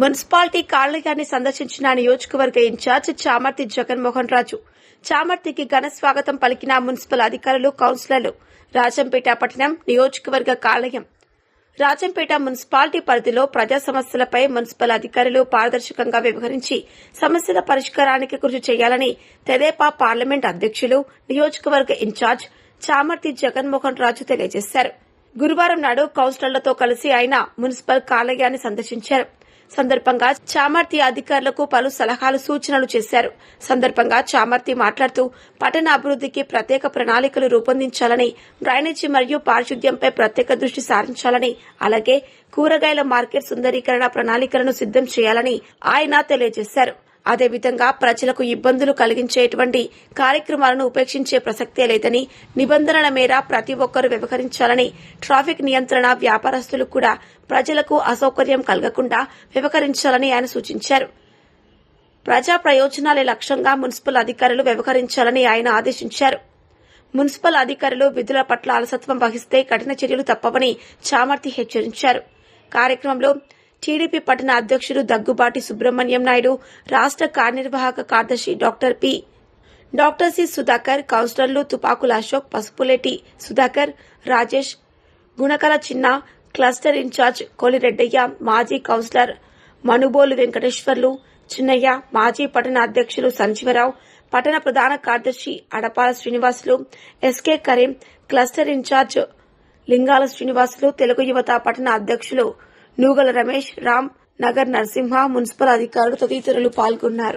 Municipality కార్యాలయాన్ని సందర్శించిన నియోజకవర్గ ఇన్ఛార్జ్ చామర్తి జగన్మోహన్ రాజు. చామర్తికి ఘన స్వాగతం పలికిన మున్సిపల్ అధికారులు కౌన్సిలర్లు. రాజంపేట పట్టణం నియోజకవర్గ కార్యాలయం రాజంపేట మున్సిపాలిటీ పరిధిలో ప్రజా సమస్యలపై మున్సిపల్ అధికారులు పారదర్శకంగా వ్యవహరించి సమస్యల పరిష్కారానికి కృషి చేయాలని తెదేపా పార్లమెంట్ అధ్యక్షులు నియోజకవర్గ ఇన్ఛార్జ్ చామర్తి జగన్మోహన్ రాజు తెలియజేశారు. గురువారం నాడు కౌన్సిలర్లతో కలిసి ఆయన మున్సిపల్ కార్యాలయాన్ని సందర్శించారు. సందర్భంగా చామర్తి అధికారులకు పలు సలహాలు సూచనలు చేశారు. సందర్భంగా చామర్తి మాట్లాడుతూ పట్టణ అభివృద్ధికి ప్రత్యేక ప్రణాళికలు రూపొందించాలని డ్రైనేజీ మరియు పారిశుద్ధ్యంపై ప్రత్యేక దృష్టి సారించాలని అలాగే కూరగాయల మార్కెట్ సుందరీకరణ ప్రణాళికలను సిద్దం చేయాలని ఆయన తెలియజేశారు. అదేవిధంగా ప్రజలకు ఇబ్బందులు కలిగించేటువంటి కార్యక్రమాలను ఉపేక్షించే ప్రసక్తే లేదని నిబంధనల మేర ప్రతి ఒక్కరూ వ్యవహరించాలని ట్రాఫిక్ నియంత్రణ వ్యాపారస్తులు కూడా ప్రజలకు అసౌకర్యం కలగకుండా వ్యవహరించాలని ఆయన సూచించారు. ప్రజా ప్రయోజనాలే లక్ష్యంగా మున్సిపల్ అధికారులు వ్యవహరించాలని ఆయన ఆదేశించారు. మున్సిపల్ అధికారులు విధుల పట్ల అలసత్వం వహిస్తే కఠిన చర్యలు తప్పవని చామర్తి హెచ్చరించారు. కార్యక్రమంలో టీడీపీ పట్టణ అధ్యక్షుడు దగ్గుబాటి సుబ్రహ్మణ్యం నాయుడు రాష్ట్ర కార్యనిర్వాహక కార్యదర్శి doctor P. Doctor C. Sudhakar కౌన్సిలర్లు తుపాకుల అశోక్ పసుపులేటి సుధాకర్ రాజేష్ గుణకల చిన్న క్లస్టర్ ఇన్ఛార్జ్ కోలిరెడ్డయ్య మాజీ కౌన్సిలర్ మనుబోలు వెంకటేశ్వర్లు చిన్నయ్య మాజీ పట్టణ అధ్యక్షులు సంజీవరావు పట్టణ ప్రధాన కార్యదర్శి Adapala Srinivasulu SK Karim cluster in charge Lingala Srinivasulu Telugu యువత పట్టణ అధ్యక్షులు నూగల రమేష్ రామ్ నగర్ నరసింహ మున్సిపల్ అధికారులు తదితరులు పాల్గొన్నారు.